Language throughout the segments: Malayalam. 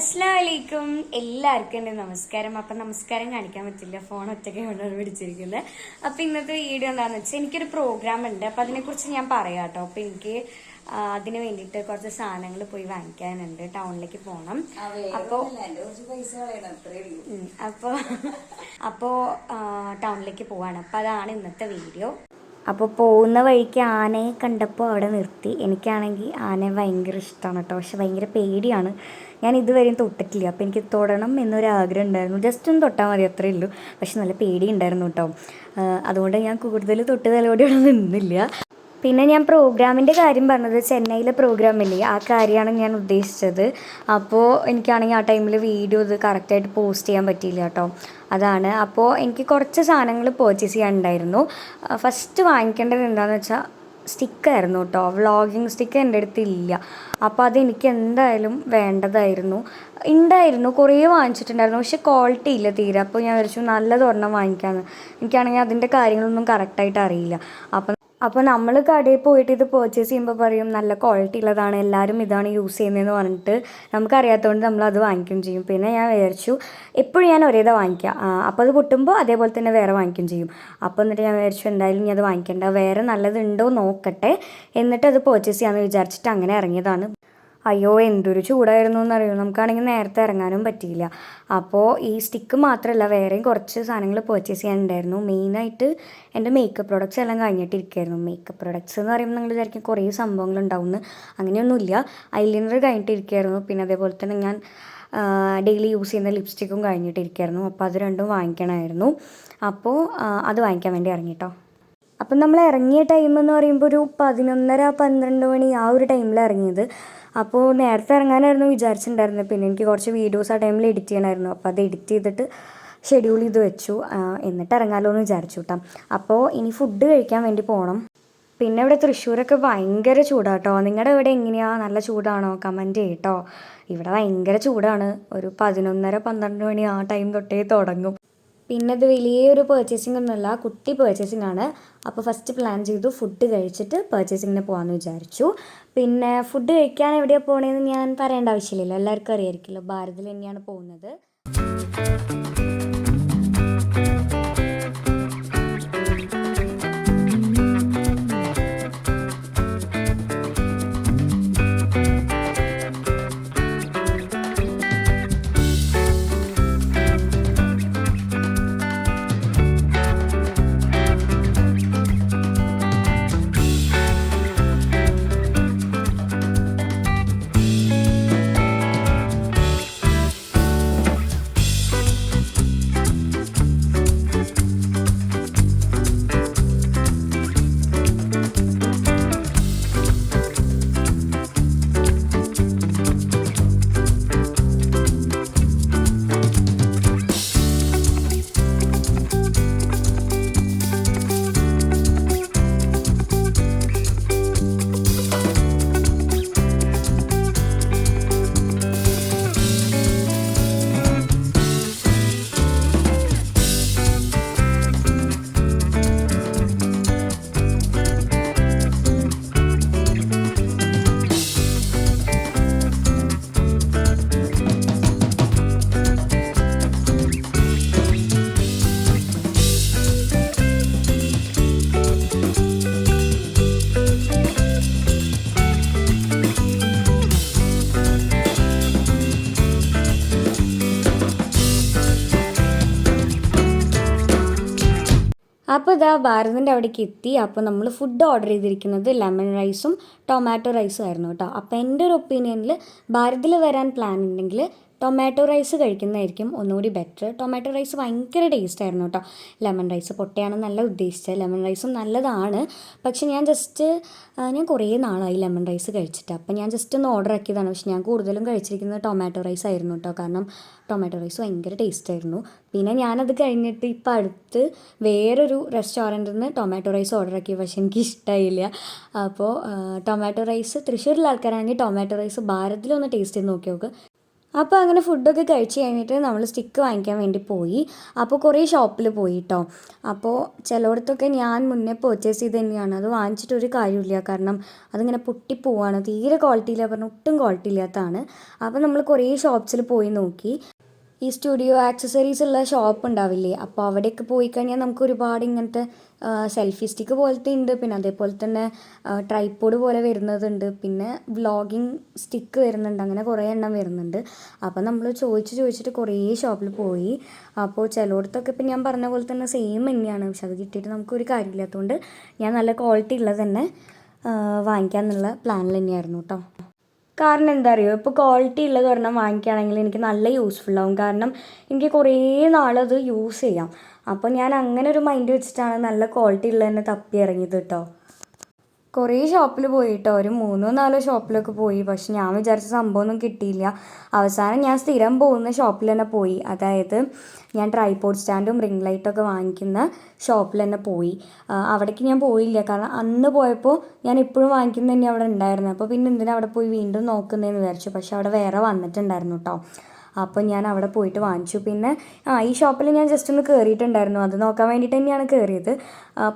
അസ്ലാമലൈക്കും എല്ലാവർക്കും എന്റെ നമസ്കാരം. അപ്പം നമസ്കാരം കാണിക്കാൻ പറ്റില്ല. ഫോൺ ഒറ്റയ്ക്ക് കൊണ്ടാണ് പിടിച്ചിരിക്കുന്നത് അപ്പം ഇന്നത്തെ വീഡിയോ എന്താണെന്ന് വെച്ചാൽ എനിക്കൊരു പ്രോഗ്രാം ഉണ്ട്. അപ്പം അതിനെക്കുറിച്ച് ഞാൻ പറയാം കേട്ടോ. അപ്പം എനിക്ക് അതിന് വേണ്ടിയിട്ട് കുറച്ച് സാധനങ്ങൾ പോയി വാങ്ങിക്കാനുണ്ട്. ടൗണിലേക്ക് പോകണം അപ്പോൾ അപ്പോൾ അപ്പോൾ ടൗണിലേക്ക് പോവാണ്. അപ്പോൾ അതാണ് ഇന്നത്തെ വീഡിയോ. അപ്പോൾ പോകുന്ന വഴിക്ക് ആനയെ കണ്ടപ്പോൾ അവിടെ നിർത്തി. എനിക്കാണെങ്കിൽ ആനയെ ഭയങ്കര ഇഷ്ടമാണ് കേട്ടോ പക്ഷെ ഭയങ്കര പേടിയാണ്. ഞാൻ ഇതുവരെയും തൊട്ടിട്ടില്ല. അപ്പോൾ എനിക്ക് തൊടണം എന്നൊരു ആഗ്രഹം ഉണ്ടായിരുന്നു. ജസ്റ്റ് ഒന്ന് തൊട്ടാൽ മതി അത്രയേ ഉള്ളൂ. പക്ഷെ നല്ല പേടി ഉണ്ടായിരുന്നു കേട്ടോ അതുകൊണ്ട് ഞാൻ കൂടുതൽ തൊട്ട് തലോടിയോടെ നിന്നില്ല. പിന്നെ ഞാൻ പ്രോഗ്രാമിന്റെ കാര്യം പറഞ്ഞത് ചെന്നൈയിലെ പ്രോഗ്രാമില്ലേ ആ കാര്യമാണ് ഞാൻ ഉദ്ദേശിച്ചത്. അപ്പോൾ എനിക്കാണെങ്കിൽ ആ ടൈമിൽ വീഡിയോ ഇത് കറക്റ്റായിട്ട് പോസ്റ്റ് ചെയ്യാൻ പറ്റിയില്ല കേട്ടോ അതാണ്. അപ്പോൾ എനിക്ക് കുറച്ച് സാധനങ്ങൾ പർച്ചേസ് ചെയ്യാനുണ്ടായിരുന്നു. ഫസ്റ്റ് വാങ്ങിക്കേണ്ടത് എന്താണെന്ന് വെച്ചാൽ സ്റ്റിക്കായിരുന്നു കേട്ടോ വ്ളോഗിങ് സ്റ്റിക്ക് എന്റെ അടുത്ത് ഇല്ല അപ്പോൾ അതെനിക്ക് എന്തായാലും വേണ്ടതായിരുന്നു. ഉണ്ടായിരുന്നു കുറേ വാങ്ങിച്ചിട്ടുണ്ടായിരുന്നു പക്ഷെ ക്വാളിറ്റി ഇല്ല തീരെ. അപ്പോൾ ഞാൻ വിചാരിച്ചു നല്ലതൊരെണ്ണം വാങ്ങിക്കാമെന്ന് എനിക്കാണെങ്കിൽ അതിന്റെ കാര്യങ്ങളൊന്നും കറക്റ്റായിട്ട് അറിയില്ല. അപ്പം അപ്പോൾ നമ്മൾ കടയിൽ പോയിട്ട് ഇത് പർച്ചേസ് ചെയ്യുമ്പോൾ പറയും നല്ല ക്വാളിറ്റി ഉള്ളതാണ് എല്ലാവരും ഇതാണ് യൂസ് ചെയ്യുന്നതെന്ന് പറഞ്ഞിട്ട് നമുക്കറിയാത്തതുകൊണ്ട് നമ്മൾ അത് വാങ്ങിക്കുകയും ചെയ്യും. പിന്നെ ഞാൻ വിചാരിച്ചു എപ്പോഴും ഞാൻ ഒരേതാ വാങ്ങിക്കുക അപ്പോൾ അത് പൊട്ടുമ്പോൾ അതേപോലെ തന്നെ വേറെ വാങ്ങിക്കുകയും ചെയ്യും. അപ്പോൾ എന്നിട്ട് ഞാൻ വിചാരിച്ചു എന്തായാലും ഞാൻ അത് വാങ്ങിക്കേണ്ട. വേറെ നല്ലതുണ്ടോ നോക്കട്ടെ. എന്നിട്ട് അത് പർച്ചേസ് ചെയ്യാമെന്ന് വിചാരിച്ചിട്ട് അങ്ങനെ ഇറങ്ങിയതാണ്. അയ്യോ എന്തൊരു ചൂടായിരുന്നു എന്നറിയോ? നമുക്കാണെങ്കിൽ നേരത്തെ ഇറങ്ങാനും പറ്റിയില്ല. അപ്പോൾ ഈ സ്റ്റിക്ക് മാത്രമല്ല വേറെയും കുറച്ച് സാധനങ്ങൾ പർച്ചേസ് ചെയ്യാനുണ്ടായിരുന്നു. മെയിനായിട്ട് എന്റെ മേക്കപ്പ് പ്രോഡക്റ്റ്സ് എല്ലാം കഴിഞ്ഞിട്ടിരിക്കുകയായിരുന്നു. മേക്കപ്പ് പ്രോഡക്റ്റ്സ് എന്ന് പറയുമ്പോൾ നിങ്ങൾ വിചാരിക്കും കുറേ സംഭവങ്ങൾ ഉണ്ടാവുമെന്ന് അങ്ങനെയൊന്നുമില്ല. ഐലൈനർ കഴിഞ്ഞിട്ടിരിക്കുകയായിരുന്നു. പിന്നെ അതേപോലെ തന്നെ ഞാൻ ഡെയിലി യൂസ് ചെയ്യുന്ന ലിപ്സ്റ്റിക്കും കഴിഞ്ഞിട്ടിരിക്കുകയായിരുന്നു. അപ്പോൾ അത് രണ്ടും വാങ്ങിക്കണമായിരുന്നു. അപ്പോൾ അത് വാങ്ങിക്കാൻ വേണ്ടി ഇറങ്ങിട്ടോ. അപ്പം നമ്മൾ ഇറങ്ങിയ ടൈം എന്ന് പറയുമ്പോൾ ഒരു പതിനൊന്നര പന്ത്രണ്ട് മണി ആ ഒരു ടൈമിൽ ഇറങ്ങിയത്. അപ്പോൾ നേരത്തെ ഇറങ്ങാനായിരുന്നു വിചാരിച്ചിട്ടുണ്ടായിരുന്നത് പിന്നെ എനിക്ക് കുറച്ച് വീഡിയോസ് ആ ടൈമിൽ എഡിറ്റ് ചെയ്യണമായിരുന്നു അപ്പോൾ അത് എഡിറ്റ് ചെയ്തിട്ട് ഷെഡ്യൂൾ ചെയ്ത് വെച്ചു. എന്നിട്ട് ഇറങ്ങാമല്ലോ എന്ന് വിചാരിച്ചു കേട്ടോ അപ്പോൾ ഇനി ഫുഡ് കഴിക്കാൻ വേണ്ടി പോകണം പിന്നെ ഇവിടെ തൃശ്ശൂരൊക്കെ ഭയങ്കര ചൂടാട്ടോ. നിങ്ങളുടെ ഇവിടെ എങ്ങനെയാണ് നല്ല ചൂടാണോ? കമന്റ് ചെയ്യട്ടോ ഇവിടെ ഭയങ്കര ചൂടാണ്. ഒരു പതിനൊന്നര പന്ത്രണ്ട് മണി ആ ടൈം തൊട്ടേ തുടങ്ങും. പിന്നെ ഇത് വലിയൊരു പേർച്ചേസിംഗ് ഒന്നുമല്ല കുട്ടി പേർച്ചേസിംഗ് ആണ്. അപ്പോൾ ഫസ്റ്റ് പ്ലാൻ ചെയ്തു ഫുഡ് കഴിച്ചിട്ട് പേർച്ചേസിങ്ങിന് പോകാമെന്ന് വിചാരിച്ചു. പിന്നെ ഫുഡ് കഴിക്കാൻ എവിടെയാണ് പോകണതെന്ന് ഞാൻ പറയേണ്ട ആവശ്യമില്ലല്ലോ. എല്ലാവർക്കും അറിയായിരിക്കുമല്ലോ. ഭാരതിൽ തന്നെയാണ് പോകുന്നത്. അപ്പോൾ ഇതാ ഭാരതിന്റെ അവിടേക്ക് എത്തി. അപ്പോൾ നമ്മൾ ഫുഡ് ഓർഡർ ചെയ്തിരിക്കുന്നത് ലെമൺ റൈസും ടൊമാറ്റോ റൈസും ആയിരുന്നു കേട്ടോ. അപ്പോൾ എന്റെ ഒരു ഒപ്പീനിയനിൽ ഭാരതിൽ വരാൻ പ്ലാൻ ഉണ്ടെങ്കിൽ ടൊമാറ്റോ റൈസ് കഴിക്കുന്നതായിരിക്കും ഒന്നുകൂടി ബെറ്റർ ടൊമാറ്റോ റൈസ് ഭയങ്കര ടേസ്റ്റ് ആയിരുന്നു കേട്ടോ ലെമൺ റൈസ് പൊട്ടയാണ് നല്ല ഉദ്ദേശിച്ചത്. ലെമൺ റൈസും നല്ലതാണ്. പക്ഷെ ഞാൻ ജസ്റ്റ് ഞാൻ കുറേ നാളായി ലെമൺ റൈസ് കഴിച്ചിട്ട്. അപ്പം ഞാൻ ജസ്റ്റ് ഒന്ന് ഓർഡർ ആക്കിയതാണ്. പക്ഷെ ഞാൻ കൂടുതലും കഴിച്ചിരിക്കുന്നത് ടൊമാറ്റോ റൈസ് ആയിരുന്നു കേട്ടോ കാരണം ടൊമാറ്റോ റൈസ് ഭയങ്കര ടേസ്റ്റ് ആയിരുന്നു. പിന്നെ ഞാനത് കഴിഞ്ഞിട്ട് ഇപ്പം അടുത്ത് വേറൊരു റെസ്റ്റോറന്റിൽ നിന്ന് ടൊമാറ്റോ റൈസ് ഓർഡർ ആക്കി. പക്ഷെ എനിക്ക് ഇഷ്ടമായില്ല അപ്പോൾ ടൊമാറ്റോ റൈസ് തൃശ്ശൂരിലെ ആൾക്കാരാണെങ്കിൽ ടൊമാറ്റോ റൈസ് ഭാരതിലൊന്ന് ടേസ്റ്റ് ചെയ്ത് നോക്കി നോക്ക് അപ്പോൾ അങ്ങനെ ഫുഡൊക്കെ കഴിച്ച് കഴിഞ്ഞിട്ട് നമ്മൾ സ്റ്റിക്ക് വാങ്ങിക്കാൻ വേണ്ടി പോയി. അപ്പോൾ കുറേ ഷോപ്പിൽ പോയി കേട്ടോ അപ്പോൾ ചിലയിടത്തൊക്കെ ഞാൻ മുന്നേ പർച്ചേസ് ചെയ്ത് തന്നെയാണ്. അത് വാങ്ങിച്ചിട്ട് ഒരു കാര്യമില്ല. കാരണം അതിങ്ങനെ പൊട്ടിപ്പോവാണ് തീരെ ക്വാളിറ്റി ഇല്ല. പറഞ്ഞാൽ ഒട്ടും ക്വാളിറ്റി ഇല്ലാത്തതാണ്. അപ്പോൾ നമ്മൾ കുറേ ഷോപ്സിൽ പോയി നോക്കി. ഈ സ്റ്റുഡിയോ ആക്സസറീസ് ഉള്ള ഷോപ്പ് ഉണ്ടാവില്ലേ? അപ്പോൾ അവിടെയൊക്കെ പോയി കഴിഞ്ഞാൽ നമുക്ക് ഒരുപാട് ഇങ്ങനത്തെ സെൽഫി സ്റ്റിക്ക് പോലത്തെ ഉണ്ട്. പിന്നെ അതേപോലെ തന്നെ ട്രൈപ്പോഡ് പോലെ വരുന്നതുണ്ട്. പിന്നെ വ്ളോഗിങ് സ്റ്റിക്ക് വരുന്നുണ്ട്. അങ്ങനെ കുറേ എണ്ണം വരുന്നുണ്ട്. അപ്പോൾ നമ്മൾ ചോദിച്ച് ചോദിച്ചിട്ട് കുറേ ഷോപ്പിൽ പോയി. അപ്പോൾ ചിലയിടത്തൊക്കെ ഇപ്പം ഞാൻ പറഞ്ഞ പോലെ തന്നെ സെയിം തന്നെയാണ്. പക്ഷെ അത് കിട്ടിയിട്ട് നമുക്കൊരു കാര്യമില്ലാത്തതുകൊണ്ട് ഞാൻ നല്ല ക്വാളിറ്റി ഉള്ളത് തന്നെ വാങ്ങിക്കാമെന്നുള്ള പ്ലാനിൽ തന്നെയായിരുന്നു കേട്ടോ. കാരണം എന്താ അറിയുമോ ഇപ്പോൾ ക്വാളിറ്റി ഉള്ളത് ഒരെണ്ണം വാങ്ങിക്കുകയാണെങ്കിൽ എനിക്ക് നല്ല യൂസ്ഫുൾ ആവും. കാരണം എനിക്ക് കുറേ നാളത് യൂസ് ചെയ്യാം. അപ്പോൾ ഞാൻ അങ്ങനെ ഒരു മൈൻഡ് വെച്ചിട്ടാണ് നല്ല ക്വാളിറ്റി ഉള്ളത് തന്നെ തപ്പി ഇറങ്ങിയത് കേട്ടോ കുറേ ഷോപ്പിൽ പോയി കേട്ടോ ഒരു മൂന്നോ നാലോ ഷോപ്പിലൊക്കെ പോയി. പക്ഷെ ഞാൻ വിചാരിച്ച സംഭവമൊന്നും കിട്ടിയില്ല. അവസാനം ഞാൻ സ്ഥിരം പോകുന്ന ഷോപ്പിൽ തന്നെ പോയി. അതായത് ഞാൻ ട്രൈപോഡ് സ്റ്റാൻഡും റിംഗ് ലൈറ്റൊക്കെ വാങ്ങിക്കുന്ന ഷോപ്പിൽ തന്നെ പോയി. അവിടേക്ക് ഞാൻ പോയില്ല. കാരണം അന്ന് പോയപ്പോൾ ഞാൻ ഇപ്പോഴും വാങ്ങിക്കുന്ന തന്നെ അവിടെ ഉണ്ടായിരുന്നു അപ്പോൾ പിന്നെ എന്തിനാ അവിടെ പോയി വീണ്ടും നോക്കുന്നതെന്ന് വിചാരിച്ചു. പക്ഷെ അവിടെ വേറെ വന്നിട്ടുണ്ടായിരുന്നു കേട്ടോ അപ്പോൾ ഞാൻ അവിടെ പോയിട്ട് വാങ്ങിച്ചു. പിന്നെ ആ ഈ ഷോപ്പിൽ ഞാൻ ജസ്റ്റ് ഒന്ന് കയറിയിട്ടുണ്ടായിരുന്നു അത് നോക്കാൻ വേണ്ടിയിട്ട് തന്നെയാണ് കയറിയത്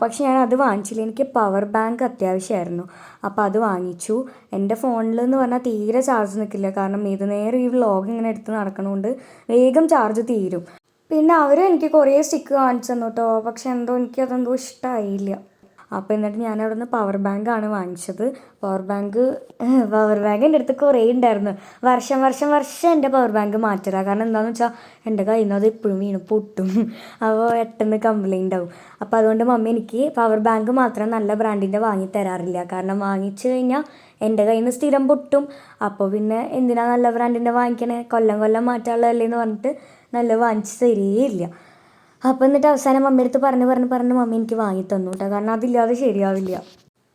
പക്ഷേ ഞാൻ അത് വാങ്ങിച്ചില്ല. എനിക്ക് പവർ ബാങ്ക് അത്യാവശ്യമായിരുന്നു. അപ്പോൾ അത് വാങ്ങിച്ചു. എന്റെ ഫോണിൽ എന്ന് പറഞ്ഞാൽ തീരെ ചാർജ് നിൽക്കില്ല. കാരണം ഏത് നേരം ഈ വ്ലോഗ് ഇങ്ങനെ എടുത്ത് നടക്കണോണ്ട് വേഗം ചാർജ് തീരും. പിന്നെ അവർ എനിക്ക് കുറേ സ്റ്റിക്ക് കാണിച്ചു തന്നു കേട്ടോ. പക്ഷെ എന്തോ എനിക്ക് അതെന്തോ ഇഷ്ടമായില്ല അപ്പോൾ എന്നിട്ട് ഞാൻ അവിടെ നിന്ന് പവർ ബാങ്ക് ആണ് വാങ്ങിച്ചത്. പവർ ബാങ്ക് പവർ ബാങ്ക് എന്റെ അടുത്ത് കുറേ ഉണ്ടായിരുന്നു വർഷം വർഷം വർഷം എന്റെ പവർ ബാങ്ക് മാറ്റല കാരണം എന്താണെന്ന് വെച്ചാൽ എന്റെ കയ്യിൽ നിന്ന് അത് എപ്പോഴും വീണ് പൊട്ടും. അപ്പോൾ പെട്ടെന്ന് കംപ്ലൈന്റ് ആവും. അപ്പോൾ അതുകൊണ്ട് മമ്മി എനിക്ക് പവർ ബാങ്ക് മാത്രം നല്ല ബ്രാൻഡിന്റെ വാങ്ങി തരാറില്ല. കാരണം വാങ്ങിച്ചു കഴിഞ്ഞാൽ എന്റെ കയ്യിൽ നിന്ന് സ്ഥിരം പൊട്ടും. അപ്പോൾ പിന്നെ എന്തിനാ നല്ല ബ്രാൻഡിന്റെ വാങ്ങിക്കണേ? കൊല്ലം കൊല്ലം മാറ്റാനുള്ളതല്ലേ എന്ന് പറഞ്ഞിട്ട് നല്ല വാങ്ങിച്ച് തരികയില്ല അപ്പോൾ എന്നിട്ട് അവസാനം മമ്മി അടുത്ത് പറഞ്ഞ് പറഞ്ഞ് പറഞ്ഞ് മമ്മി എനിക്ക് വാങ്ങി തന്നു കേട്ടോ കാരണം അതില്ലാതെ ശരിയാവില്ല.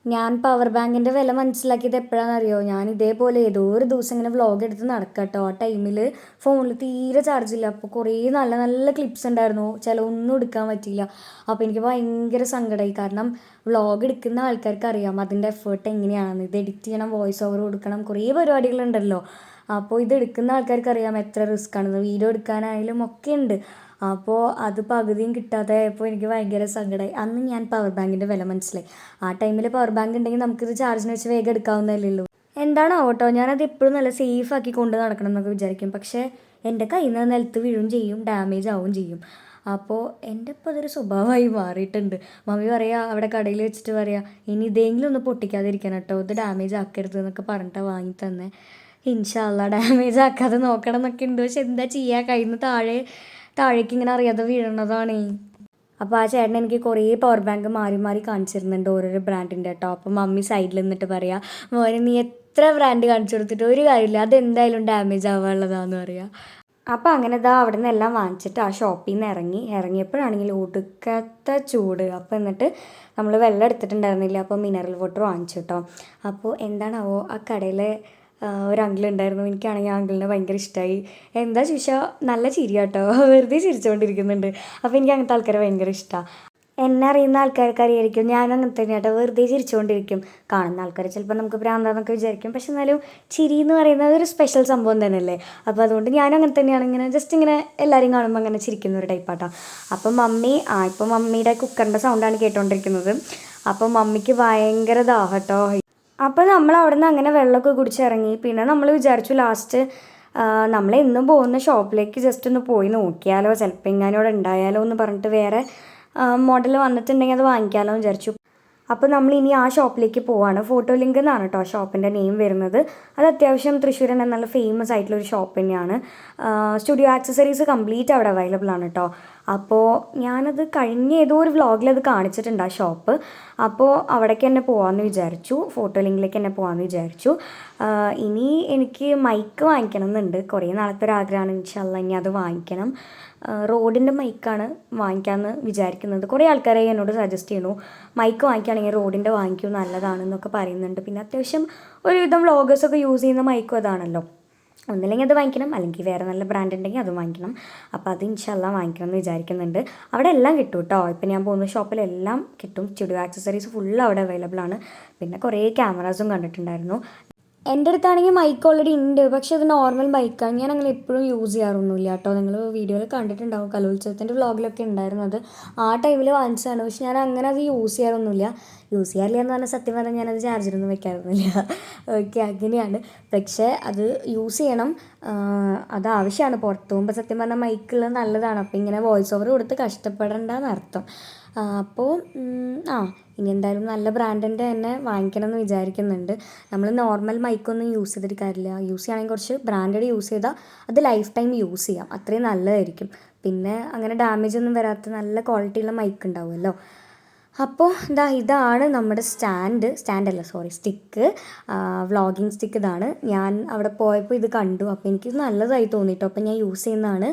ഞാൻ പവർ ബാങ്കിന്റെ വില മനസ്സിലാക്കിയത് എപ്പോഴാണെന്ന് അറിയോ ഞാൻ ഇതേപോലെ ഏതോ ഒരു ദിവസം ഇങ്ങനെ വ്ളോഗ് എടുത്ത് നടക്കട്ടോ ആ ടൈമിൽ ഫോണിൽ തീരെ ചാർജ് ഇല്ല. അപ്പോൾ കുറേ നല്ല നല്ല ക്ലിപ്സ് ഉണ്ടായിരുന്നു. ചില ഒന്നും എടുക്കാൻ പറ്റിയില്ല. അപ്പോൾ എനിക്ക് ഭയങ്കര സങ്കടമായി കാരണം വ്ളോഗ് എടുക്കുന്ന ആൾക്കാർക്ക് അറിയാം അതിന്റെ എഫേർട്ട് എങ്ങനെയാണെന്ന്. ഇത് എഡിറ്റ് ചെയ്യണം വോയിസ് ഓവർ കൊടുക്കണം കുറേ പരിപാടികളുണ്ടല്ലോ. അപ്പോൾ ഇത് എടുക്കുന്ന ആൾക്കാർക്ക് അറിയാം എത്ര റിസ്ക് ആണെന്ന്. വീഡിയോ എടുക്കാനായാലും ഒക്കെ ഉണ്ട്. അപ്പോൾ അത് പകുതിയും കിട്ടാതെ ആയപ്പോൾ എനിക്ക് ഭയങ്കര സങ്കടമായി അന്ന് ഞാൻ പവർ ബാങ്കിന്റെ വില മനസ്സിലായി. ആ ടൈമിൽ പവർ ബാങ്ക് ഉണ്ടെങ്കിൽ നമുക്കിത് ചാർജിന് വെച്ച് വേഗം എടുക്കാവുന്നതല്ലേ എന്താണോ കേട്ടോ ഞാനത് എപ്പോഴും നല്ല സേഫ് ആക്കി കൊണ്ട് നടക്കണം എന്നൊക്കെ വിചാരിക്കും. പക്ഷേ എന്റെ കയ്യിൽ നിന്ന് നിലത്ത് വീഴും ചെയ്യും ഡാമേജ് ആവും ചെയ്യും. അപ്പോൾ എന്റെ ഇപ്പോൾ അതൊരു സ്വഭാവമായി മാറിയിട്ടുണ്ട്. മമ്മി പറയാ അവിടെ കടയിൽ വെച്ചിട്ട് പറയാ ഇനി ഇതെങ്കിലും ഒന്ന് പൊട്ടിക്കാതിരിക്കണം കേട്ടോ. ഇത് ഡാമേജ് ആക്കരുത് എന്നൊക്കെ പറഞ്ഞിട്ടാണ് വാങ്ങി തന്നെ. ഇൻഷാല്ല ഡാമേജ് ആക്കാതെ നോക്കണം എന്നൊക്കെ ഉണ്ട്. പക്ഷെ എന്താ ചെയ്യുക കയ്യിൽ താഴെ താഴേക്ക് ഇങ്ങനെ അറിയാതെ വീഴണതാണ്. അപ്പോൾ ആ ചേട്ടൻ എനിക്ക് കുറേ പവർ ബാങ്ക് മാറി മാറി കാണിച്ചിരുന്നുണ്ട് ഓരോരോ ബ്രാൻഡിന്റെ കേട്ടോ അപ്പോൾ മമ്മി സൈഡിൽ നിന്നിട്ട് പറയാ മോനെ നീ എത്ര ബ്രാൻഡ് കാണിച്ചു കൊടുത്തിട്ട് ഒരു കാര്യമില്ല. അതെന്തായാലും ഡാമേജ് ആവാനുള്ളതാന്ന് പറയാ. അപ്പോൾ അങ്ങനെ ഇതാ അവിടെ നിന്ന് എല്ലാം വാങ്ങിച്ചിട്ട് ആ ഷോപ്പിൽ നിന്ന് ഇറങ്ങി. ഇറങ്ങിയപ്പോഴാണെങ്കിൽ ഒടുക്കത്തെ ചൂട്. അപ്പോൾ എന്നിട്ട് നമ്മൾ വെള്ളം എടുത്തിട്ടുണ്ടായിരുന്നില്ല. അപ്പോൾ മിനറൽ വാട്ടർ വാങ്ങിച്ചു കേട്ടോ അപ്പോൾ എന്താണാവോ? ആ കടയിലെ ഒരു അങ്കിൾ ഉണ്ടായിരുന്നു. എനിക്കാണെങ്കിൽ ആ അങ്കിളിനെ ഭയങ്കര ഇഷ്ടമായി എന്താ ചോദിച്ചാൽ നല്ല ചിരി കേട്ടോ വെറുതെ ചിരിച്ചുകൊണ്ടിരിക്കുന്നുണ്ട് അപ്പോൾ എനിക്ക് അങ്ങനത്തെ ആൾക്കാരെ ഭയങ്കര ഇഷ്ടമാണ് എന്നെ അറിയുന്ന ആൾക്കാർക്ക് അറിയായിരിക്കും. ഞാൻ അങ്ങനെ തന്നെ കേട്ടോ വെറുതെ ചിരിച്ചുകൊണ്ടിരിക്കും കാണുന്ന ആൾക്കാർ ചിലപ്പോൾ നമുക്ക് ഭ്രാന്താന്നൊക്കെ വിചാരിക്കും. പക്ഷെ എന്നാലും ചിരി എന്ന് പറയുന്നത് ഒരു സ്പെഷ്യൽ സംഭവം തന്നെയല്ലേ? അപ്പോൾ അതുകൊണ്ട് ഞാൻ അങ്ങനെ തന്നെയാണ് ഇങ്ങനെ ജസ്റ്റ് ഇങ്ങനെ എല്ലാവരും കാണുമ്പോൾ അങ്ങനെ ചിരിക്കുന്ന ഒരു ടൈപ്പാട്ടോ അപ്പം മമ്മി ആ ഇപ്പം മമ്മിയുടെ കുക്കറിന്റെ സൗണ്ടാണ് കേട്ടുകൊണ്ടിരിക്കുന്നത് അപ്പം മമ്മിക്ക് ഭയങ്കര ദാഹട്ടോ. അപ്പോൾ നമ്മൾ അവിടെ നിന്ന് അങ്ങനെ വെള്ളമൊക്കെ കുടിച്ചിറങ്ങി. പിന്നെ നമ്മൾ വിചാരിച്ചു ലാസ്റ്റ് നമ്മൾ എന്നും പോകുന്ന ഷോപ്പിലേക്ക് ജസ്റ്റ് ഒന്ന് പോയി നോക്കിയാലോ ചിലപ്പോൾ എങ്ങാനും അവിടെ ഉണ്ടായാലോ എന്ന് പറഞ്ഞിട്ട് വേറെ മോഡൽ വന്നിട്ടുണ്ടെങ്കിൽ അത് വാങ്ങിക്കാമല്ലോ എന്ന് വിചാരിച്ചു. അപ്പോൾ നമ്മൾ ഇനി ആ ഷോപ്പിലേക്ക് പോവാണ്. ഫോട്ടോ ലിങ്ക് എന്നാണ് കേട്ടോ ഷോപ്പിന്റെ നെയിം വരുന്നത്. അത് അത്യാവശ്യം തൃശ്ശൂരൻ നല്ല ഫേമസ് ആയിട്ടുള്ള ഒരു ഷോപ്പ് തന്നെയാണ്. സ്റ്റുഡിയോ ആക്സസറീസ് കംപ്ലീറ്റ് അവിടെ അവൈലബിൾ ആണ് കേട്ടോ അപ്പോൾ ഞാനത് കഴിഞ്ഞ ഏതോ ഒരു വ്ളോഗിൽ അത് കാണിച്ചിട്ടുണ്ട് ആ ഷോപ്പ് അപ്പോൾ അവിടേക്ക് തന്നെ പോകാമെന്ന് വിചാരിച്ചു. ഫോട്ടോ ലിങ്കിലേക്ക് തന്നെ പോകാമെന്ന് വിചാരിച്ചു. ഇനി എനിക്ക് മൈക്ക് വാങ്ങിക്കണം എന്നുണ്ട് കുറേ നാളത്തെ ഒരു ആഗ്രഹമാണ്. ഇൻഷല്ല ഇനി അത് വാങ്ങിക്കണം. റോഡിന്റെ മൈക്കാണ് വാങ്ങിക്കാമെന്ന് വിചാരിക്കുന്നത്. കുറേ ആൾക്കാരെ എന്നോട് സജസ്റ്റ് ചെയ്യണു മൈക്ക് വാങ്ങിക്കുകയാണെങ്കിൽ റോഡിന്റെ വാങ്ങിക്കൂ നല്ലതാണെന്നൊക്കെ പറയുന്നുണ്ട്. പിന്നെ അത്യാവശ്യം ഒരുവിധം വ്ളോഗേഴ്സൊക്കെ യൂസ് ചെയ്യുന്ന മൈക്കും അതാണല്ലോ. ഒന്നില്ലെങ്കിൽ അത് വാങ്ങിക്കണം. അല്ലെങ്കിൽ വേറെ നല്ല ബ്രാൻഡ് ഉണ്ടെങ്കിൽ അത് വാങ്ങിക്കണം. അപ്പോൾ അത് ഇൻഷല്ല വാങ്ങിക്കണം എന്ന് വിചാരിക്കുന്നുണ്ട്. അവിടെ എല്ലാം കിട്ടും കേട്ടോ. ഇപ്പം ഞാൻ പോകുന്ന ഷോപ്പിലെല്ലാം കിട്ടും. സ്റ്റുഡിയോ ആക്സസറീസ് ഫുൾ അവിടെ അവൈലബിൾ ആണ്. പിന്നെ കുറേ ക്യാമറാസും കണ്ടിട്ടുണ്ടായിരുന്നു. എന്റെ അടുത്താണെങ്കിൽ മൈക്ക് ഓൾറെഡി ഉണ്ട്. പക്ഷെ അത് നോർമൽ മൈക്കാണ് ഞാൻ അങ്ങനെ എപ്പോഴും യൂസ് ചെയ്യാറൊന്നുമില്ല കേട്ടോ. നിങ്ങൾ വീഡിയോയിൽ കണ്ടിട്ടുണ്ടാവും. കലോത്സവത്തിന്റെ വ്ളോഗിലൊക്കെ ഉണ്ടായിരുന്നു അത്. ആ ടൈമിൽ വാങ്ങിച്ചതാണ്. പക്ഷെ ഞാൻ അങ്ങനെ അത് യൂസ് ചെയ്യാറൊന്നുമില്ല. യൂസ് ചെയ്യാറില്ല എന്ന് പറഞ്ഞാൽ സത്യം പറഞ്ഞാൽ ഞാനത് ചാർജറൊന്നും വെക്കാറൊന്നുമില്ല. ഓക്കെ അങ്ങനെയാണ്. പക്ഷേ അത് യൂസ് ചെയ്യണം. അത് ആവശ്യമാണ്. പുറത്ത് പോകുമ്പോൾ സത്യം പറഞ്ഞാൽ മൈക്കുള്ളത് നല്ലതാണ്. അപ്പോൾ ഇങ്ങനെ വോയിസ് ഓവർ കൊടുത്ത് കഷ്ടപ്പെടേണ്ടെന്ന് അർത്ഥം അപ്പോൾ ആ ഇനി എന്തായാലും നല്ല ബ്രാൻഡിന്റെ തന്നെ വാങ്ങിക്കണം എന്ന് വിചാരിക്കുന്നുണ്ട്. നമ്മൾ നോർമൽ മൈക്കൊന്നും യൂസ് ചെയ്തിട്ട് കാര്യമില്ല യൂസ് ചെയ്യുകയാണെങ്കിൽ കുറച്ച് ബ്രാൻഡഡ് യൂസ് ചെയ്താൽ അത് ലൈഫ് ടൈം യൂസ് ചെയ്യാം. അത്രയും നല്ലതായിരിക്കും. പിന്നെ അങ്ങനെ ഡാമേജ് ഒന്നും വരാത്ത നല്ല ക്വാളിറ്റിയുള്ള മൈക്ക് ഉണ്ടാവുമല്ലോ. അപ്പോൾ ഇതാ ഇതാണ് നമ്മുടെ സ്റ്റാൻഡ്. സ്റ്റാൻഡല്ല സോറി സ്റ്റിക്ക് വ്ളോഗിങ് സ്റ്റിക്ക് ഇതാണ്. ഞാൻ അവിടെ പോയപ്പോൾ ഇത് കണ്ടു. അപ്പോൾ എനിക്ക് നല്ലതായി തോന്നിയിട്ടോ അപ്പോൾ ഞാൻ യൂസ് ചെയ്യുന്നതാണ്.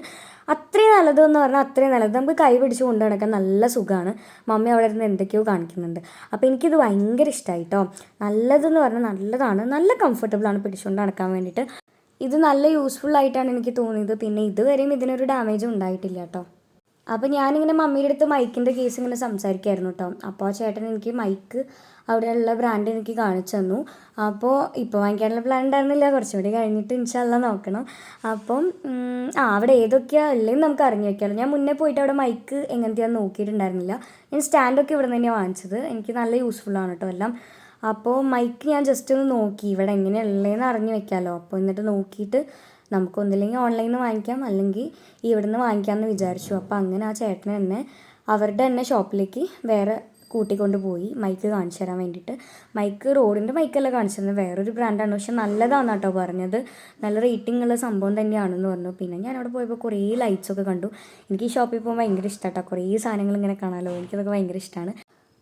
അത്രയും നല്ലതെന്ന് പറഞ്ഞാൽ അത്രയും നല്ലത്. നമുക്ക് കൈ പിടിച്ച് കൊണ്ട് നടക്കാൻ നല്ല സുഖമാണ് മമ്മി അവിടെ ഇരുന്ന് എന്തൊക്കെയോ കാണിക്കുന്നുണ്ട്. അപ്പോൾ എനിക്കിത് ഭയങ്കര ഇഷ്ടമായി കേട്ടോ നല്ലതെന്ന് പറഞ്ഞാൽ നല്ലതാണ്. നല്ല കംഫർട്ടബിളാണ് പിടിച്ചുകൊണ്ട് നടക്കാൻ വേണ്ടിയിട്ട്. ഇത് നല്ല യൂസ്ഫുൾ ആയിട്ടാണ് എനിക്ക് തോന്നിയത്. പിന്നെ ഇതുവരെയും ഇതിനൊരു ഡാമേജും ഉണ്ടായിട്ടില്ല കേട്ടോ. അപ്പോൾ ഞാനിങ്ങനെ മമ്മിയുടെ അടുത്ത് മൈക്കിന്റെ കേസ് ഇങ്ങനെ സംസാരിക്കായിരുന്നു കേട്ടോ അപ്പോൾ ചേട്ടൻ എനിക്ക് മൈക്ക് അവിടെയുള്ള ബ്രാൻഡ് എനിക്ക് കാണിച്ചു തന്നു. അപ്പോൾ ഇപ്പോൾ വാങ്ങിക്കാനുള്ള പ്ലാൻ ഉണ്ടായിരുന്നില്ല. കുറച്ചുകൂടി കഴിഞ്ഞിട്ട് ഇൻഷാല്ല നോക്കണം. അപ്പം ആ അവിടെ ഏതൊക്കെയാണ് ഉള്ളതെന്ന് നമുക്ക് അറിഞ്ഞു വെക്കാമല്ലോ ഞാൻ മുന്നേ പോയിട്ട് അവിടെ മൈക്ക് എങ്ങനത്തെയാണെന്ന് നോക്കിയിട്ടുണ്ടായിരുന്നില്ല. ഞാൻ സ്റ്റാൻഡൊക്കെ ഇവിടെ തന്നെയാണ് വാങ്ങിച്ചത്. എനിക്ക് നല്ല യൂസ്ഫുൾ ആണ് കേട്ടോ എല്ലാം. അപ്പോൾ മൈക്ക് ഞാൻ ജസ്റ്റ് ഒന്ന് നോക്കി. ഇവിടെ എങ്ങനെയുള്ളതെന്ന് അറിഞ്ഞു വെക്കാമല്ലോ അപ്പോൾ എന്നിട്ട് നോക്കിയിട്ട് നമുക്ക് ഒന്നില്ലെങ്കിൽ ഓൺലൈനിൽ നിന്ന് വാങ്ങിക്കാം. അല്ലെങ്കിൽ ഇവിടുന്ന് വാങ്ങിക്കാമെന്ന് വിചാരിച്ചു. അപ്പോൾ അങ്ങനെ ആ ചേട്ടൻ എന്നെ അവരുടെ തന്നെ ഷോപ്പിലേക്ക് വേറെ കൂട്ടിക്കൊണ്ട് പോയി മൈക്ക് കാണിച്ചു തരാൻ വേണ്ടിയിട്ട്. മൈക്ക് റോഡിന്റെ മൈക്കല്ല കാണിച്ചു തന്നത് വേറൊരു ബ്രാൻഡാണ് പക്ഷെ നല്ലതാണ് കേട്ടോ പറഞ്ഞത്. നല്ല റേറ്റിംഗ് ഉള്ള സംഭവം തന്നെയാണെന്ന് പറഞ്ഞു. പിന്നെ ഞാൻ അവിടെ പോയപ്പോൾ കുറേ ലൈറ്റ്സ് ഒക്കെ കണ്ടു. എനിക്ക് ഈ ഷോപ്പിൽ പോകുമ്പോൾ ഭയങ്കര ഇഷ്ടമാട്ടോ കുറേ സാധനങ്ങൾ ഇങ്ങനെ കാണാമല്ലോ എനിക്കതൊക്കെ ഭയങ്കര ഇഷ്ടമാണ്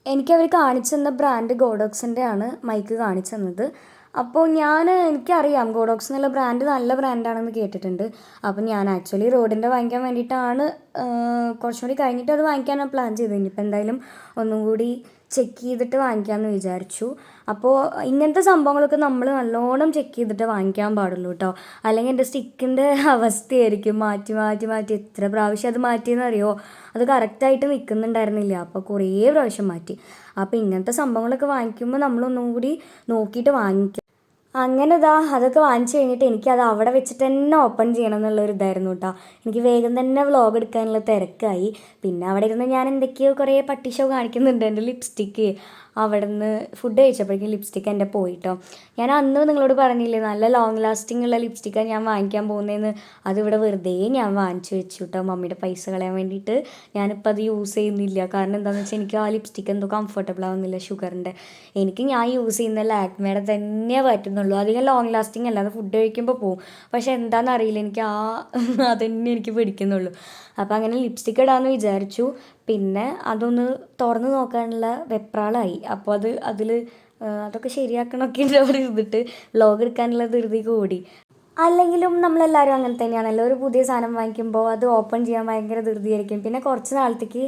എനിക്കവർ കാണിച്ചു തന്ന ബ്രാൻഡ് ഗോഡോക്സിന്റെ ആണ് മൈക്ക് കാണിച്ചു തന്നത്. അപ്പോൾ ഞാൻ എനിക്കറിയാം ഗോഡോക്സ് എന്നുള്ള ബ്രാൻഡ് നല്ല ബ്രാൻഡാണെന്ന് കേട്ടിട്ടുണ്ട്. അപ്പോൾ ഞാൻ ആക്ച്വലി റോഡിന്റെ വാങ്ങിക്കാൻ വേണ്ടിയിട്ടാണ് കുറച്ചും കൂടി കഴിഞ്ഞിട്ട് അത് വാങ്ങിക്കാനാണ് പ്ലാൻ ചെയ്തത്. ഇനിയിപ്പോൾ എന്തായാലും ഒന്നും കൂടി ചെക്ക് ചെയ്തിട്ട് വാങ്ങിക്കാമെന്ന് വിചാരിച്ചു. അപ്പോൾ ഇങ്ങനത്തെ സംഭവങ്ങളൊക്കെ നമ്മൾ നല്ലോണം ചെക്ക് ചെയ്തിട്ട് വാങ്ങിക്കാൻ പാടുള്ളൂ കേട്ടോ അല്ലെങ്കിൽ എന്റെ സ്റ്റിക്കിന്റെ അവസ്ഥയായിരിക്കും. മാറ്റി മാറ്റി മാറ്റി. എത്ര പ്രാവശ്യം അത് മാറ്റിയെന്ന് അറിയോ അത് കറക്റ്റായിട്ട് നിൽക്കുന്നുണ്ടായിരുന്നില്ല അപ്പോൾ കുറേ പ്രാവശ്യം മാറ്റി. അപ്പോൾ ഇങ്ങനത്തെ സംഭവങ്ങളൊക്കെ വാങ്ങിക്കുമ്പോൾ നമ്മളൊന്നും കൂടി നോക്കിയിട്ട് വാങ്ങിക്കും അങ്ങനെ ഇതാ അതൊക്കെ വാങ്ങിച്ചു കഴിഞ്ഞിട്ട് എനിക്കത് അവിടെ വെച്ചിട്ട് തന്നെ ഓപ്പൺ ചെയ്യണം എന്നുള്ളൊരു ഇതായിരുന്നു കേട്ടോ എനിക്ക് വേഗം തന്നെ വ്ളോഗ് എടുക്കാനുള്ള തിരക്കായി. പിന്നെ അവിടെ ഇരുന്ന് ഞാൻ എന്തൊക്കെയോ കുറേ പട്ടി ഷോ കാണിക്കുന്നുണ്ട്. എന്റെ ലിപ്സ്റ്റിക്ക് അവിടെ നിന്ന് ഫുഡ് കഴിച്ചപ്പോഴേക്കും ലിപ്സ്റ്റിക്ക് എന്റെ പോയിട്ടോ. ഞാൻ അന്ന് നിങ്ങളോട് പറഞ്ഞില്ലേ നല്ല ലോങ് ലാസ്റ്റിംഗ് ഉള്ള ലിപ്സ്റ്റിക്കാണ് ഞാൻ വാങ്ങിക്കാൻ പോകുന്നതെന്ന് അതിവിടെ വെറുതെ ഞാൻ വാങ്ങിച്ചു വെച്ചു കേട്ടോ മമ്മിയുടെ പൈസ കളയാൻ വേണ്ടിയിട്ട് ഞാനിപ്പോൾ അത് യൂസ് ചെയ്യുന്നില്ല. കാരണം എന്താണെന്ന് വെച്ചാൽ എനിക്ക് ആ ലിപ്സ്റ്റിക്ക് എന്തോ കംഫർട്ടബിൾ ആവുന്നില്ല ഷുഗറിന്റെ എനിക്ക് ഞാൻ യൂസ് ചെയ്യുന്ന ലാക്മേടെ തന്നെ പറ്റുന്നുള്ളൂ. അധികം ലോങ് ലാസ്റ്റിംഗ് അല്ല ഫുഡ് കഴിക്കുമ്പോൾ പോകും പക്ഷെ എന്താണെന്നറിയില്ല എനിക്ക് ആ അതന്നെ എനിക്ക് പിടിക്കുന്നുള്ളൂ. അപ്പോൾ അങ്ങനെ ലിപ്സ്റ്റിക്ക് ഇടാമെന്ന് വിചാരിച്ചു. പിന്നെ അതൊന്ന് തുറന്ന് നോക്കാനുള്ള വെപ്രാളായി. അപ്പോൾ അത് അതിൽ അതൊക്കെ ശരിയാക്കണമൊക്കെ അവിടെ ഇരുന്നിട്ട്. വ്ലോഗ് എടുക്കാനുള്ള ധൃതി കൂടി. അല്ലെങ്കിലും നമ്മളെല്ലാവരും അങ്ങനെ തന്നെയാണല്ലോ. ഒരു പുതിയ സാധനം വാങ്ങിക്കുമ്പോൾ അത് ഓപ്പൺ ചെയ്യാൻ ഭയങ്കര ധൃതിയായിരിക്കും. പിന്നെ കുറച്ച് നാളത്തേക്ക്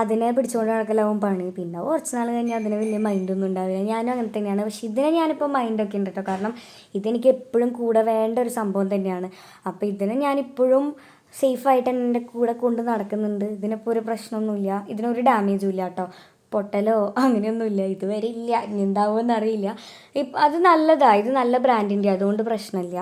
അതിനെ പിടിച്ചുകൊണ്ട് നടക്കലാവും പണി. പിന്നെ കുറച്ച് നാൾ കഴിഞ്ഞാൽ അതിന് വലിയ മൈൻഡൊന്നും ഉണ്ടാവില്ല. ഞാനും അങ്ങനെ തന്നെയാണ്. പക്ഷേ ഇതിനെ ഞാനിപ്പോൾ മൈൻഡൊക്കെ ഉണ്ട് കേട്ടോ കാരണം ഇതെനിക്ക് എപ്പോഴും കൂടെ വേണ്ട ഒരു സംഭവം തന്നെയാണ്. അപ്പോൾ ഇതിനെ ഞാനിപ്പോഴും സേഫായിട്ട് എന്റെ കൂടെ കൊണ്ട് നടക്കുന്നുണ്ട്. ഇതിനിപ്പോൾ ഒരു പ്രശ്നമൊന്നുമില്ല. ഇതിനൊരു ഡാമേജും ഇല്ല കേട്ടോ. പൊട്ടലോ അങ്ങനെയൊന്നുമില്ല. ഇതുവരെ ഇല്ല. ഇനി എന്താവുമെന്ന് അറിയില്ല ഇപ്പം അത് നല്ലതാണ് ഇത് നല്ല ബ്രാൻഡിന്റെ. അതുകൊണ്ട് പ്രശ്നമില്ല.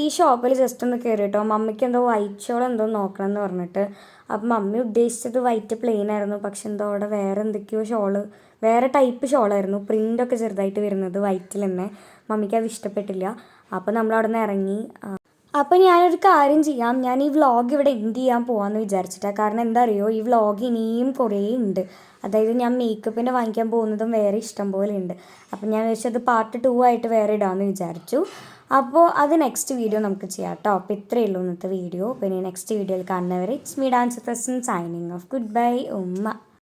ഈ ഷോപ്പിൽ ജസ്റ്റ് ഒന്ന് കയറി കേട്ടോ മമ്മിക്ക് എന്തോ വൈറ്റ് ഷോൾ എന്തോ നോക്കണം എന്ന് പറഞ്ഞിട്ട്. അപ്പം മമ്മി ഉദ്ദേശിച്ചത് വൈറ്റ് പ്ലെയിൻ ആയിരുന്നു. പക്ഷെ എന്തോ അവിടെ വേറെ എന്തൊക്കെയോ ഷോൾ വേറെ ടൈപ്പ് ഷോളായിരുന്നു പ്രിന്റൊക്കെ ചെറുതായിട്ട് വരുന്നത് വൈറ്റിൽ തന്നെ. മമ്മിക്ക് അത് ഇഷ്ടപ്പെട്ടില്ല. അപ്പോൾ നമ്മൾ അവിടെ നിന്ന് ഇറങ്ങി അപ്പം ഞാനൊരു കാര്യം ചെയ്യാം. ഞാൻ ഈ വ്ളോഗ് ഇവിടെ എൻഡ് ചെയ്യാൻ പോകാമെന്ന് വിചാരിച്ചിട്ടാണ് കാരണം എന്താ അറിയോ ഈ വ്ളോഗ് ഇനിയും കുറേ ഉണ്ട് അതായത് ഞാൻ മേക്കപ്പിന്റെ വാങ്ങിക്കാൻ പോകുന്നതും വേറെ ഇഷ്ടം പോലെ ഉണ്ട് അപ്പം ഞാൻ വിചാരിച്ചത് പാർട്ട് ടു ആയിട്ട് വേറെ ഇടാമെന്ന് വിചാരിച്ചു. അപ്പോൾ അത് നെക്സ്റ്റ് വീഡിയോ നമുക്ക് ചെയ്യാം കേട്ടോ അപ്പോൾ ഇത്രയേ ഉള്ളൂ ഇന്നത്തെ വീഡിയോ പിന്നെ നെക്സ്റ്റ് വീഡിയോയിൽ കാണുന്നവരെ it's me dance Prasan signing off goodbye ഉമ്മ.